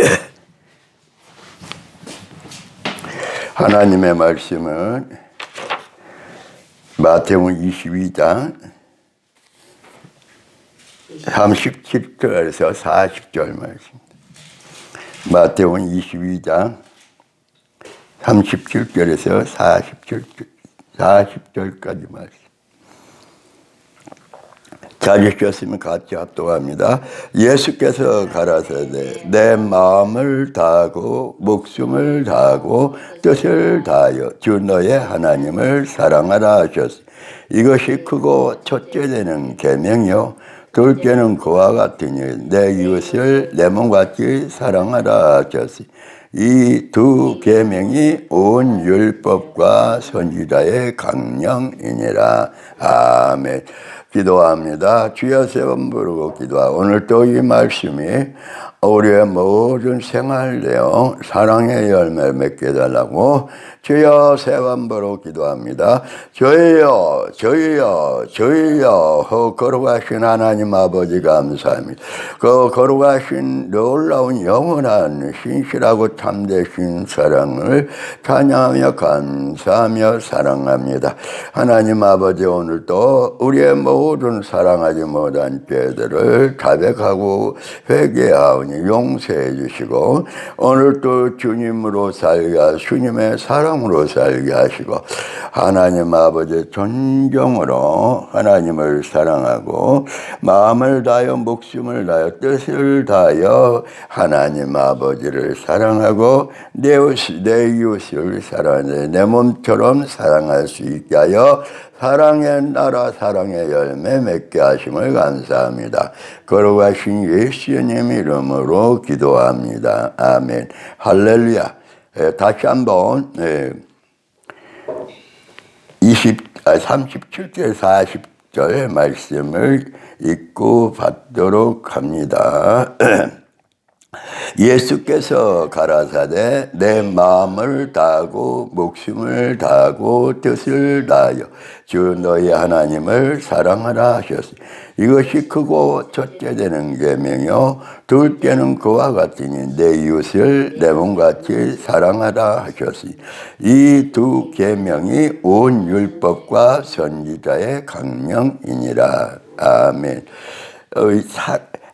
하나님의 말씀은 마태복음 22장 37절에서 40절 말씀. 마태복음 22장 37절에서 40절 40절까지 말씀. 찾으셨으면 같이 합독합니다. 예수께서 가라사대 내 마음을 다하고 목숨을 다하고 뜻을 다하여 주 너의 하나님을 사랑하라 하셨으니 이것이 크고 첫째 되는 계명이요 둘째는 그와 같으니 내 이웃을 내 몸같이 사랑하라 하셨으니 이두 계명이 온 율법과 선지자의 강령이니라 아멘. 기도합니다. 주여 세번 부르고 기도하고 오늘 또 이 말씀이 우리의 모든 생활 내용 사랑의 열매 맺게 해달라고 주여 세번 부르고 기도합니다. 저희여 저희여 저희여 그 거룩하신 하나님 아버지 감사합니다. 그 거룩하신 놀라운 영원한 신실하고 참되신 사랑을 찬양하며 감사하며 사랑합니다. 하나님 아버지 오늘도 우리의 모든 사랑하지 못한 죄들을 자백하고 회개하오니 용서해 주시고 오늘도 주님으로 살게 주님의 사랑으로 살게 하시고 하나님 아버지 존경으로 하나님을 사랑하고 마음을 다하여 목숨을 다하여 뜻을 다하여 하나님 아버지를 사랑하고 내, 이웃, 내 이웃을 사랑하는 내 몸처럼 사랑할 수 있게 하여 사랑의 나라 사랑의 열매 맺게 하심을 감사합니다. 걸어가신 예수님 이름으로 기도합니다. 아멘. 할렐루야. 예, 다시 한번 예, 20, 아, 37절 40절 말씀을 읽고 받도록 합니다. 예수께서 가라사대 내 마음을 다하고 목숨을 다하고 뜻을 다하여 주 너희 하나님을 사랑하라 하셨으니 이것이 크고 첫째 되는 계명이요. 둘째는 그와 같으니 내 이웃을 내 몸같이 사랑하라 하셨으니 이 두 계명이 온 율법과 선지자의 강령이니라. 아멘.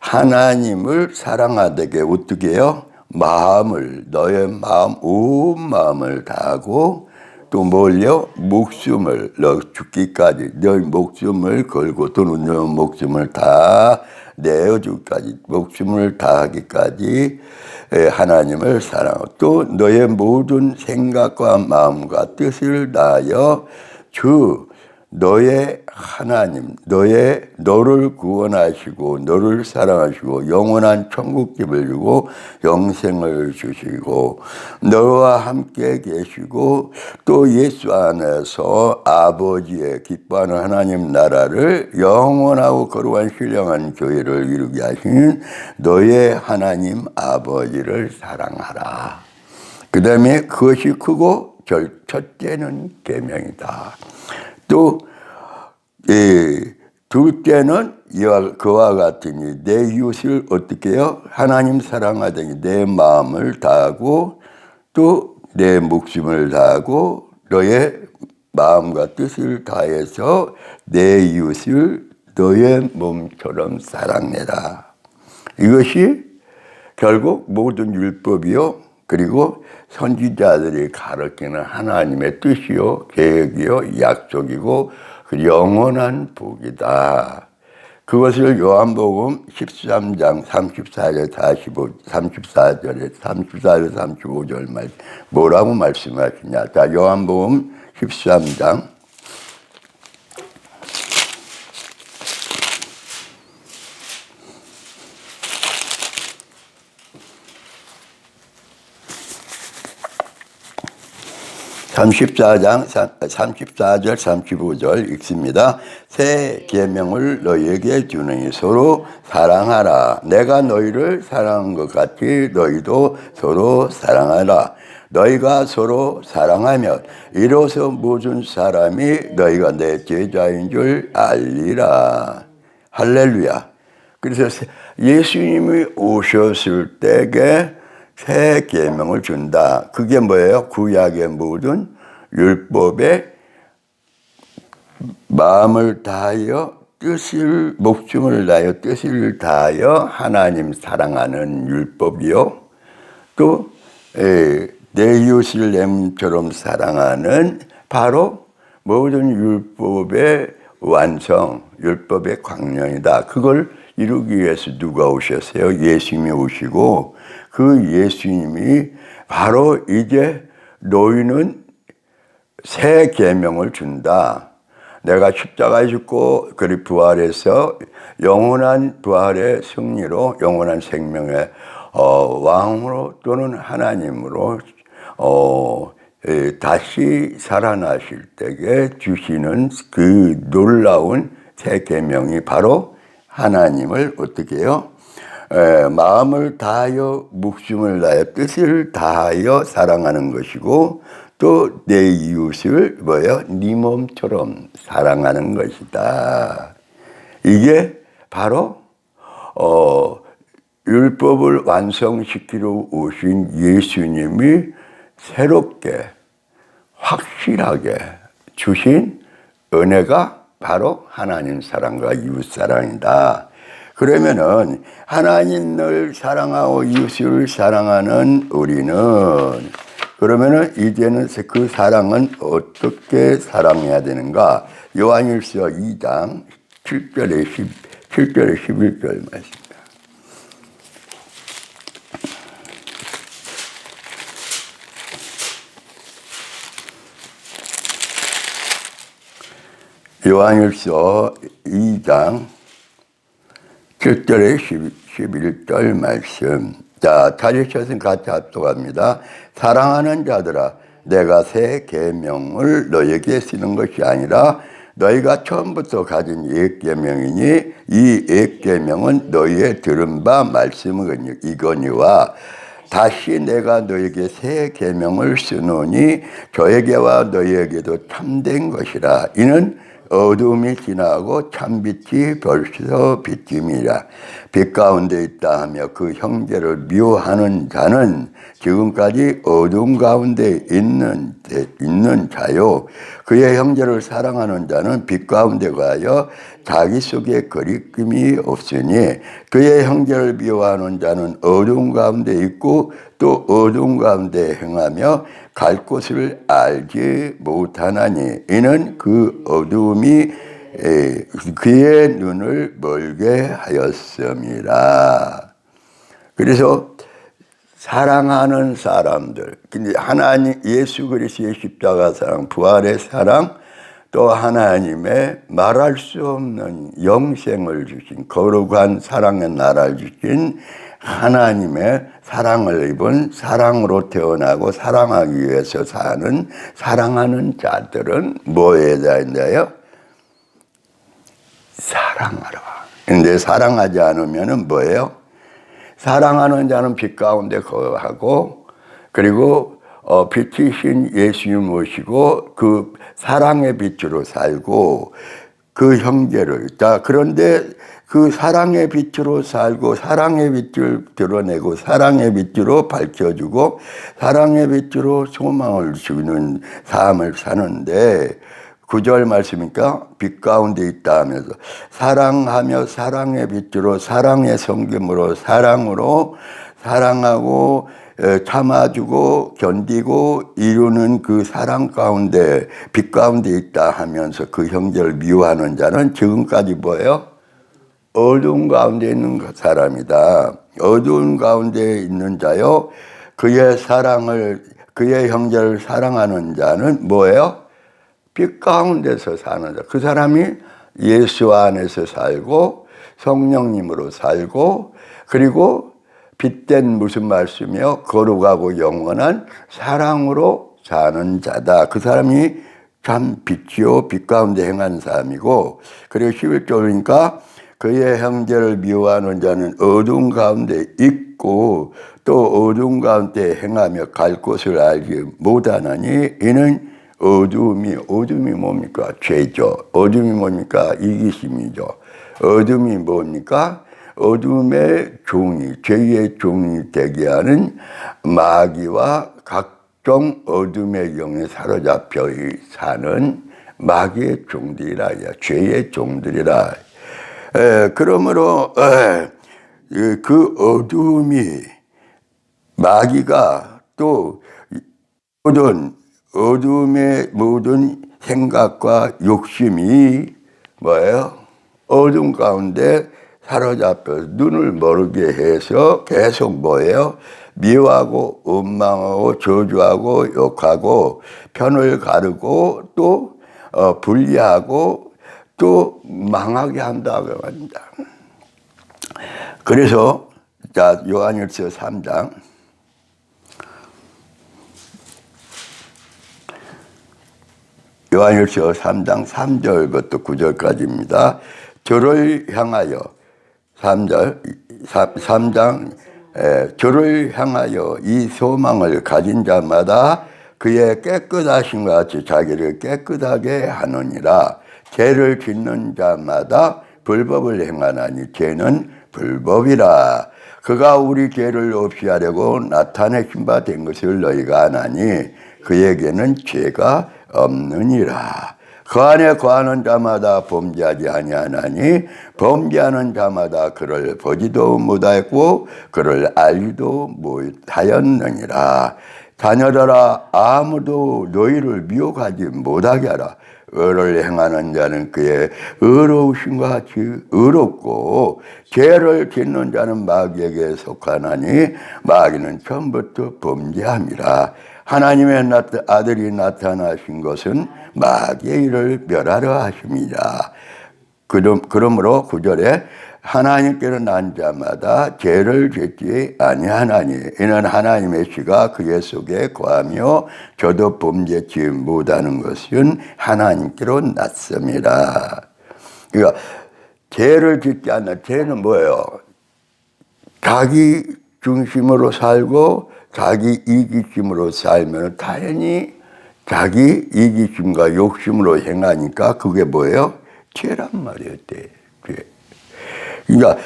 어, 하나님을 사랑하되게 어떻게 해요? 마음을 너의 마음 온 마음을 다하고 또 뭘요? 목숨을 너 죽기까지 너의 목숨을 걸고 또는 너 목숨을 다 내어주기까지 목숨을 다하기까지 하나님을 사랑하고 또 너의 모든 생각과 마음과 뜻을 다하여 주 너의 하나님, 너의 너를 구원하시고 너를 사랑하시고 영원한 천국집을 주고 영생을 주시고 너와 함께 계시고 또 예수 안에서 아버지의 기뻐하는 하나님 나라를 영원하고 거룩한 신령한 교회를 이루게 하신 너의 하나님 아버지를 사랑하라. 그 다음에 그것이 크고 첫째는 계명이다. 또 예, 둘째는 이와 그와 같으니 내 이웃을 어떻게 해요? 하나님 사랑하더니 내 마음을 다하고 또 내 목숨을 다하고 너의 마음과 뜻을 다해서 내 이웃을 너의 몸처럼 사랑해라. 이것이 결국 모든 율법이요. 그리고 선지자들이 가르치는 하나님의 뜻이요, 계획이요, 약속이고 그 영원한 복이다. 그것을 요한복음 13장 34절 45, 34절에 34절 35절 말 뭐라고 말씀하시냐. 자, 요한복음 13장 34장 34절 35절 읽습니다. 새 계명을 너희에게 주느니 서로 사랑하라. 내가 너희를 사랑한 것 같이 너희도 서로 사랑하라. 너희가 서로 사랑하면 이로써 모든 사람이 너희가 내 제자인 줄 알리라. 할렐루야. 그래서 예수님이 오셨을 때에 새 계명을 준다. 그게 뭐예요? 구약의 모든 율법에 마음을 다하여 뜻을 목숨을 다하여 뜻을 다하여 하나님 사랑하는 율법이요. 또 에, 내 이웃을 내처럼 사랑하는 바로 모든 율법의 완성, 율법의 광령이다. 그걸 이루기 위해서 누가 오셨어요? 예수님이 오시고 그 예수님이 바로 이제 너희는 새 계명을 준다. 내가 십자가에 죽고 그리 부활해서 영원한 부활의 승리로 영원한 생명의 어, 왕으로 또는 하나님으로 어, 에, 다시 살아나실 때에 주시는 그 놀라운 새 계명이 바로 하나님을 어떻게 해요? 에, 마음을 다하여 목숨을 다하여 뜻을 다하여 사랑하는 것이고 또 내 이웃을 뭐예요? 네 몸처럼 사랑하는 것이다. 이게 바로 어, 율법을 완성시키러 오신 예수님이 새롭게 확실하게 주신 은혜가 바로 하나님 사랑과 이웃 사랑이다. 그러면은 하나님을 사랑하고 이웃을 사랑하는 우리는 그러면은 이제는 그 사랑은 어떻게 사랑해야 되는가? 요한일서 2장 7절에 10, 7절에 11절 말씀. 요한일서 2장 7절에 11절 말씀. 자, 찾으셨으면 같이 합독합니다. 사랑하는 자들아, 내가 새 계명을 너에게 쓰는 것이 아니라 너희가 처음부터 가진 옛 계명이니 이옛 계명은 너희의 들은 바 말씀이거니와 다시 내가 너에게 새 계명을 쓰노니 저에게와 너희에게도 참된 것이라 이는 어둠이 지나고 참빛이 벌써 비침이라. 빛 가운데 있다 하며 그 형제를 미워하는 자는 지금까지 어둠 가운데 있는 있는 자요. 그의 형제를 사랑하는 자는 빛 가운데 가여 자기 속에 거리낌이 없으니 그의 형제를 미워하는 자는 어둠 가운데 있고 또 어둠 가운데 행하며 갈 곳을 알지 못하나니 이는 그 어둠이 그의 눈을 멀게 하였습니다. 그래서 사랑하는 사람들, 근데 하나님 예수 그리스도의 십자가 사랑, 부활의 사랑, 또 하나님의 말할 수 없는 영생을 주신 거룩한 사랑의 나라를 주신 하나님의 사랑을 입은 사랑으로 태어나고 사랑하기 위해서 사는 사랑하는 자들은 뭐에 대한데요? 사랑하라. 근데 사랑하지 않으면 뭐예요? 사랑하는 자는 빛 가운데 거하고 그리고 어, 빛이신 예수님 모시고 그 사랑의 빛으로 살고 그 형제를 자 그런데 그 사랑의 빛으로 살고 사랑의 빛을 드러내고 사랑의 빛으로 밝혀주고 사랑의 빛으로 소망을 주는 삶을 사는데 구절 말씀이니까? 빛 가운데 있다 하면서 사랑하며 사랑의 빛으로 사랑의 성김으로 사랑으로 사랑하고 참아주고 견디고 이루는 그 사랑 가운데 빛 가운데 있다 하면서 그 형제를 미워하는 자는 지금까지 뭐예요? 어두운 가운데 있는 그 사람이다. 어두운 가운데 있는 자요. 그의 사랑을 그의 형제를 사랑하는 자는 뭐예요? 빛 가운데서 사는 자. 그 사람이 예수 안에서 살고 성령님으로 살고 그리고 빛된 무슨 말씀이요? 거룩하고 영원한 사랑으로 사는 자다. 그 사람이 참 빛이요. 빛 가운데 행한 사람이고 그리고 11절이니까 그의 형제를 미워하는 자는 어둠 가운데 있고 또 어둠 가운데 행하며 갈 곳을 알지 못하나니 이는 어둠이 어둠이 뭡니까 죄죠 어둠이 뭡니까 이기심이죠 어둠이 뭡니까 어둠의 종이, 죄의 종이 되게 하는 마귀와 각종 어둠의 영에 사로잡혀 사는 마귀의 종들이라, 죄의 종들이라. 에, 그러므로 에, 이- 그 어둠이 마귀가 또 모든 어둠의 모든 생각과 욕심이 뭐예요? 어둠 가운데 사로잡혀 눈을 모르게 해서 계속 뭐예요? 미워하고 원망하고 저주하고 욕하고 편을 가르고 또 어, 분리하고 또 망하게 한다고 합니다. 그래서 자 요한일서 3장 요한일서 3장 3절부터 9절까지입니다. 저를 향하여 3절 3장 에, 저를 향하여 이 소망을 가진 자마다 그의 깨끗하신 것 같이 자기를 깨끗하게 하느니라 죄를 짓는 자마다 불법을 행하나니 죄는 불법이라 그가 우리 죄를 없이 하려고 나타내신 바 된 것을 너희가 아나니 그에게는 죄가 없느니라. 그 안에 거하는 자마다 범죄하지 아니하나니 범죄하는 자마다 그를 보지도 못하였고 그를 알지도 못하였느니라. 자녀들아 아무도 너희를 미혹하지 못하게 하라. 의를 행하는 자는 그의 의로우신과 같이 의롭고 죄를 짓는 자는 마귀에게 속하나니 마귀는 처음부터 범죄함이라. 하나님의 아들이 나타나신 것은 마귀의 일을 멸하려 하십니다. 그러므로 구절에 하나님께로 난 자마다 죄를 짓지 아니하나니 이는 하나님의 씨가 그의 속에 거하며 저도 범죄치 못하는 것은 하나님께로 났습니다. 그러니까 죄를 짓지 않는 죄는 뭐예요? 자기 중심으로 살고 자기 이기심으로 살면 당연히 자기 이기심과 욕심으로 행하니까 그게 뭐예요? 죄란 말이에요, 죄. 죄. 그러니까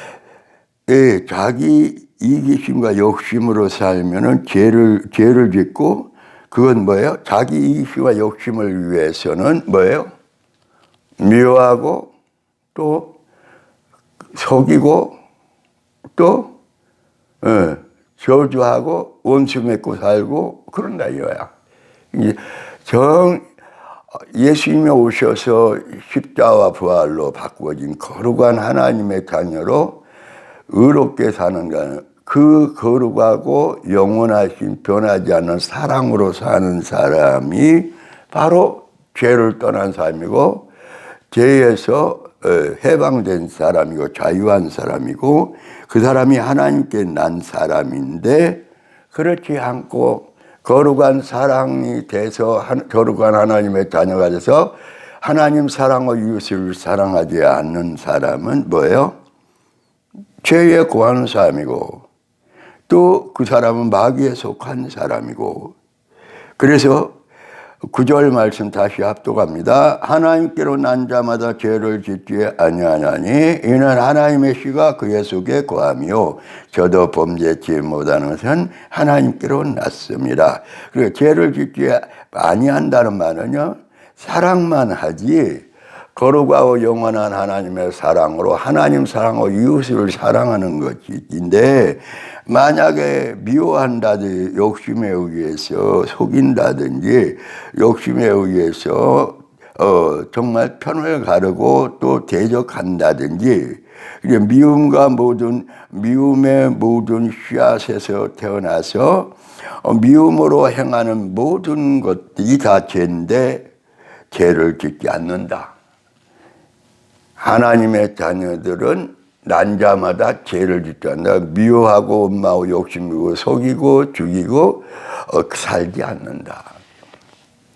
예, 자기 이기심과 욕심으로 살면은 죄를 죄를 짓고 그건 뭐예요? 자기 이기심과 욕심을 위해서는 뭐예요? 미워하고 또 속이고 또 예, 저주하고 원수 맺고 살고 그런다 이거야. 이제 정 예수님이 오셔서 십자와 부활로 바꾸어진 거룩한 하나님의 자녀로 의롭게 사는 자는 그 거룩하고 영원하신 변하지 않는 사랑으로 사는 사람이 바로 죄를 떠난 사람이고 죄에서 어, 해방된 사람이고 자유한 사람이고 그 사람이 하나님께 난 사람인데 그렇지 않고 거룩한 사랑이 돼서 한- 거룩한 하나님의 자녀가 돼서 하나님 사랑과 이웃을 사랑하지 않는 사람은 뭐예요? 죄에 구하는 사람이고 또 그 사람은 마귀에 속한 사람이고 그래서 구절 말씀 다시 합독합니다. 하나님께로 난 자마다 죄를 짓지 아니하나니 이는 하나님의 씨가 그의 속에 거하며 저도 범죄치 못하는 것은 하나님께로 났습니다. 그리고 죄를 짓지 아니한다는 말은요 사랑만 하지 거룩하고 영원한 하나님의 사랑으로 하나님 사랑하고 이웃을 사랑하는 것인데 만약에 미워한다든지 욕심에 의해서 속인다든지 욕심에 의해서 어, 정말 편을 가르고 또 대적한다든지 미움과 모든 미움의 모든 씨앗에서 태어나서 어, 미움으로 행하는 모든 것들이 다 죄인데 죄를 짓지 않는다. 하나님의 자녀들은 난 자마다 죄를 짓지 않는다. 미워하고 엄마하고 욕심이고 속이고 죽이고 어, 살지 않는다.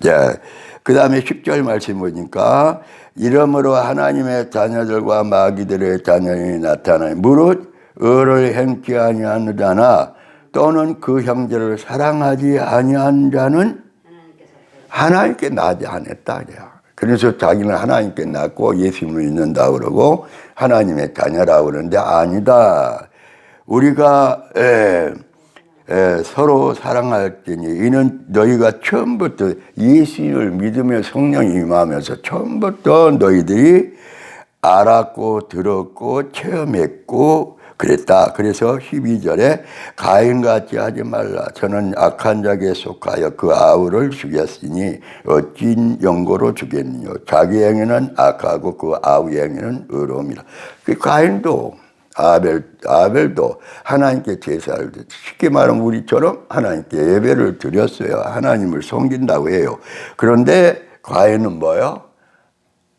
자, 그 다음에 10절 말씀 보니까 이러므로 하나님의 자녀들과 마귀들의 자녀이 나타나니 무릇 의를 행치 아니하는 자나 또는 그 형제를 사랑하지 아니한 자는 하나님께 나지 않았다. 그래요. 그래서 자기는 하나님께 낳고 예수님을 믿는다 그러고 하나님의 자녀라 그러는데 아니다. 우리가 에, 에, 서로 사랑할 때니 이는 너희가 처음부터 예수님을 믿으며 성령이 임하면서 처음부터 너희들이 알았고 들었고 체험했고 그랬다. 그래서 12절에 가인같이 하지 말라. 저는 악한 자에게 속하여 그 아우를 죽였으니 어찐 영고로 죽였느냐. 자기 행위는 악하고 그 아우의 행위는 의로움이라. 그 가인도 아벨, 아벨도 하나님께 제사를 드렸 쉽게 말하면 우리처럼 하나님께 예배를 드렸어요. 하나님을 섬긴다고 해요. 그런데 가인은 뭐요?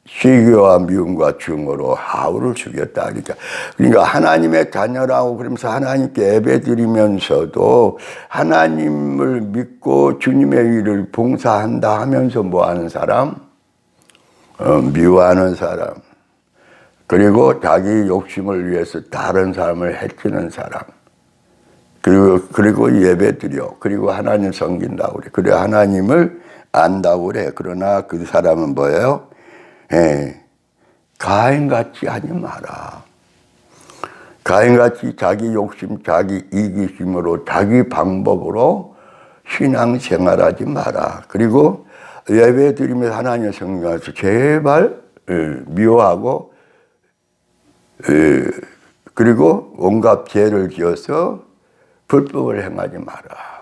시기와 미움과 증오로 하울을 죽였다. 그러니까, 그러니까 하나님의 자녀라고 그러면서 하나님께 예배 드리면서도 하나님을 믿고 주님의 일을 봉사한다 하면서 뭐 하는 사람? 어, 미워하는 사람. 그리고 자기 욕심을 위해서 다른 사람을 해치는 사람. 그리고, 그리고 예배 드려. 그리고 하나님 섬긴다고 그래. 그래, 하나님을 안다고 그래. 그러나 그 사람은 뭐예요? 예, 가인같이 하지 마라. 가인같이 자기 욕심, 자기 이기심으로, 자기 방법으로 신앙 생활하지 마라. 그리고 예배 드리면서 하나님 성령에서 제발 예, 미워하고 예, 그리고 온갖 죄를 지어서 불법을 행하지 마라.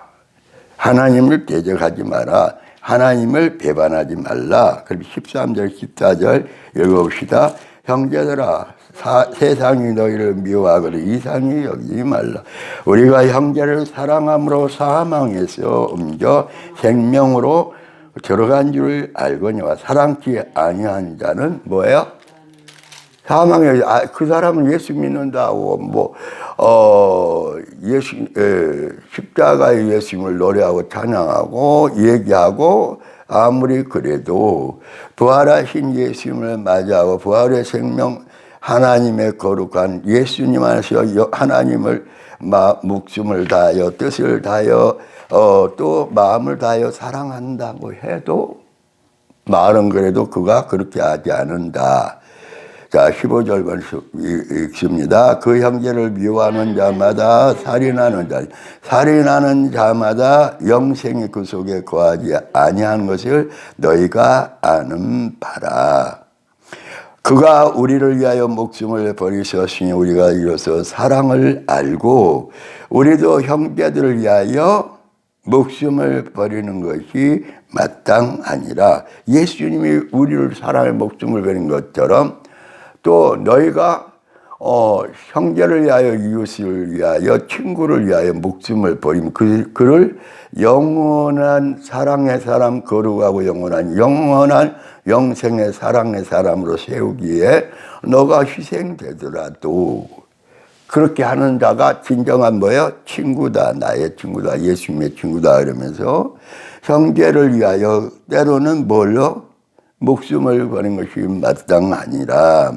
하나님을 대적하지 마라. 하나님을 배반하지 말라. 그럼 13절, 14절 읽어봅시다. 형제들아, 사, 세상이 너희를 미워하거든 이상히 여기지 말라. 우리가 형제를 사랑함으로 사망에서 옮겨 생명으로 들어간 줄 알거니와 사랑치 아니한 자는 뭐예요? 사망에 아, 그 사람은 예수 믿는다고 뭐어 예수 에, 십자가의 예수님을 노래하고 찬양하고 얘기하고 아무리 그래도 부활하신 예수님을 맞이하고 부활의 생명 하나님의 거룩한 예수님 안에서 하나님을 마, 목숨을 다하여 뜻을 다하여 어, 또 마음을 다하여 사랑한다고 해도 말은 그래도 그가 그렇게 하지 않는다. 자, 15절 말씀 읽습니다. 그 형제를 미워하는 자마다 살인하는 자, 살인하는 자마다 영생이 그 속에 거하지 아니한 것을 너희가 아는 바라. 그가 우리를 위하여 목숨을 버리셨으니 우리가 이로써 사랑을 알고 우리도 형제들을 위하여 목숨을 버리는 것이 마땅하니라. 예수님이 우리를 사랑해 목숨을 버린 것처럼 또 너희가 어, 형제를 위하여 이웃을 위하여 친구를 위하여 목숨을 버리면 그, 그를 영원한 사랑의 사람 거룩하고 영원한 영원한 영생의 사랑의 사람으로 세우기에 너가 희생되더라도 그렇게 하는 자가 진정한 뭐예요? 친구다 나의 친구다 예수님의 친구다 이러면서 형제를 위하여 때로는 뭘로 목숨을 버는 것이 마땅하니라.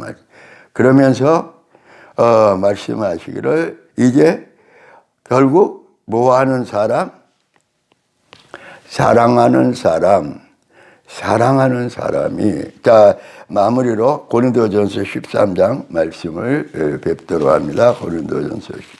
그러면서 어, 말씀하시기를 이제 결국 뭐 하는 사람? 사랑하는 사람, 사랑하는 사람이 자 마무리로 고린도전서 13장 말씀을 뵙도록 합니다. 고린도전서 13장.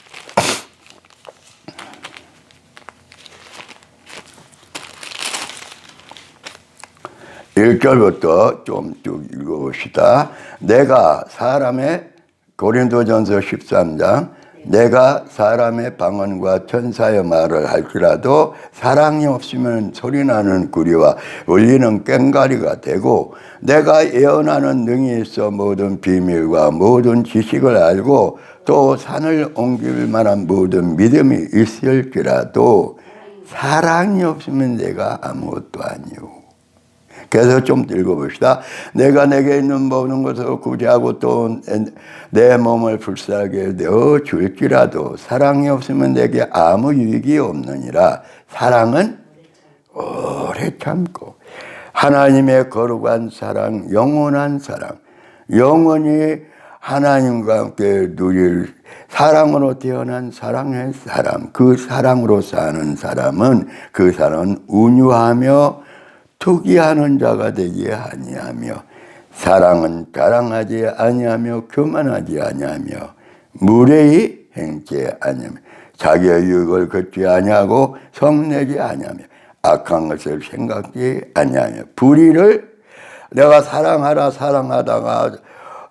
1절부터 좀 쭉 읽어봅시다. 내가 사람의 고린도전서 13장 내가 사람의 방언과 천사의 말을 할지라도 사랑이 없으면 소리나는 구리와 울리는 꽹가리가 되고 내가 예언하는 능이 있어 모든 비밀과 모든 지식을 알고 또 산을 옮길 만한 모든 믿음이 있을지라도 사랑이 없으면 내가 아무것도 아니오. 그래서 좀 읽어봅시다. 내가 내게 있는 모든 것을 구제하고 또 내 몸을 불쌍하게 내어 줄지라도 사랑이 없으면 내게 아무 유익이 없느니라. 사랑은 오래 참고 하나님의 거룩한 사랑, 영원한 사랑, 영원히 하나님과 함께 누릴 사랑으로 태어난 사랑의 사람, 그 사랑으로 사는 사람은 그 사람은 운유하며 투기하는 자가 되지 아니하며 사랑은 자랑하지 아니하며 교만하지 아니하며 무례히 행치 아니하며 자기의 유익을 걷지 아니하고 성내지 아니하며 악한 것을 생각지 아니하며 불의를 내가 사랑하라 사랑하다가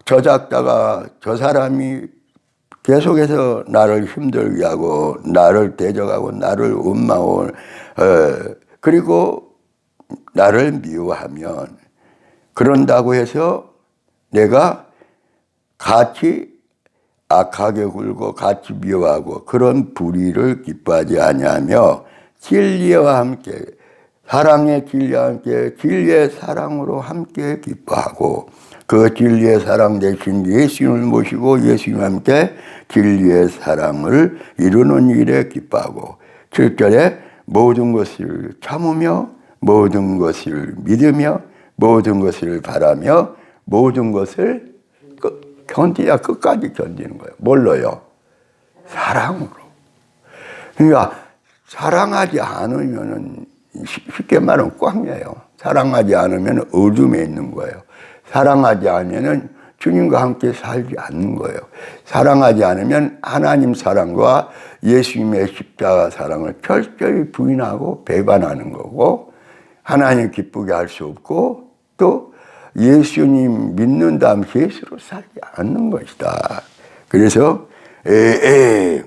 저 작자가 저 사람이 계속해서 나를 힘들게 하고 나를 대적하고 나를 원망하고 어, 그리고 나를 미워하면 그런다고 해서 내가 같이 악하게 굴고 같이 미워하고 그런 불의를 기뻐하지 아니하며 진리와 함께 사랑의 진리와 함께 진리의 사랑으로 함께 기뻐하고 그 진리의 사랑 대신 예수님을 모시고 예수님과 함께 진리의 사랑을 이루는 일에 기뻐하고 7절에 모든 것을 참으며 모든 것을 믿으며 모든 것을 바라며 모든 것을 끝- 견디야 끝까지 견디는 거예요. 뭘로요? 사랑으로. 그러니까 사랑하지 않으면은 쉽- 쉽게 말하면 꽝이에요. 사랑하지 않으면 어둠에 있는 거예요. 사랑하지 않으면은 주님과 함께 살지 않는 거예요. 사랑하지 않으면 하나님 사랑과 예수님의 십자가 사랑을 철저히 부인하고 배반하는 거고 하나님 기쁘게 할 수 없고 또 예수님 믿는 다음 예수로 살지 않는 것이다. 그래서 에, 에,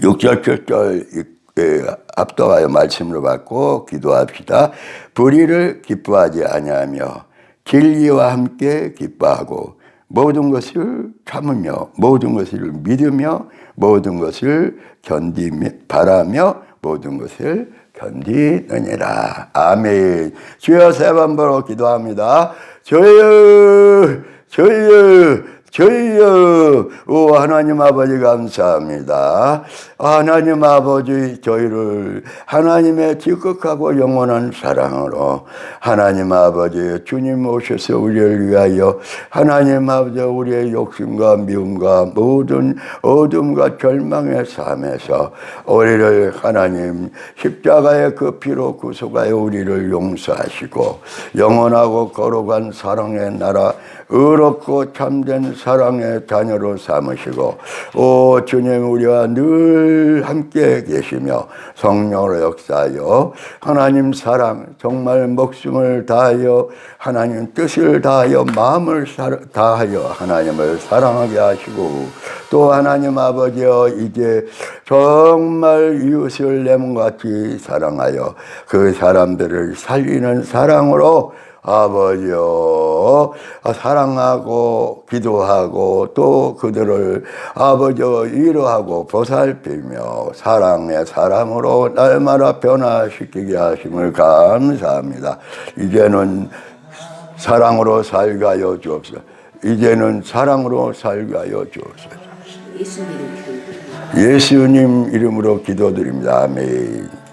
6절, 7절 앞서가요 말씀으로 받고 기도합시다. 불의를 기뻐하지 아니하며 진리와 함께 기뻐하고 모든 것을 참으며 모든 것을 믿으며 모든 것을 견디며 바라며 모든 것을 견디느니라. 아멘. 주여 세 번 보러 기도합니다. 저여, 저여, 저희여, 오 하나님 아버지 감사합니다. 하나님 아버지 저희를 하나님의 지극하고 영원한 사랑으로 하나님 아버지 주님 오셔서 우리를 위하여 하나님 아버지 우리의 욕심과 미움과 모든 어둠과 절망의 삶에서 우리를 하나님 십자가의 그 피로 구속하여 우리를 용서하시고 영원하고 거룩한 사랑의 나라 의롭고 참된 사랑의 자녀로 삼으시고 오 주님 우리와 늘 함께 계시며 성령으로 역사하여 하나님 사랑 정말 목숨을 다하여 하나님 뜻을 다하여 마음을 사- 다하여 하나님을 사랑하게 하시고 또 하나님 아버지여 이제 정말 이웃을 내 몸같이 사랑하여 그 사람들을 살리는 사랑으로 아버지여 사랑하고 기도하고 또 그들을 아버지여 위로하고 보살피며 사랑의 사람으로 날마다 변화시키게 하심을 감사합니다. 이제는 사랑으로 살게 하여 주옵소서. 이제는 사랑으로 살게 하여 주옵소서. 예수님 이름 기도드립니다. 예수님 이름으로 기도드립니다. 아멘.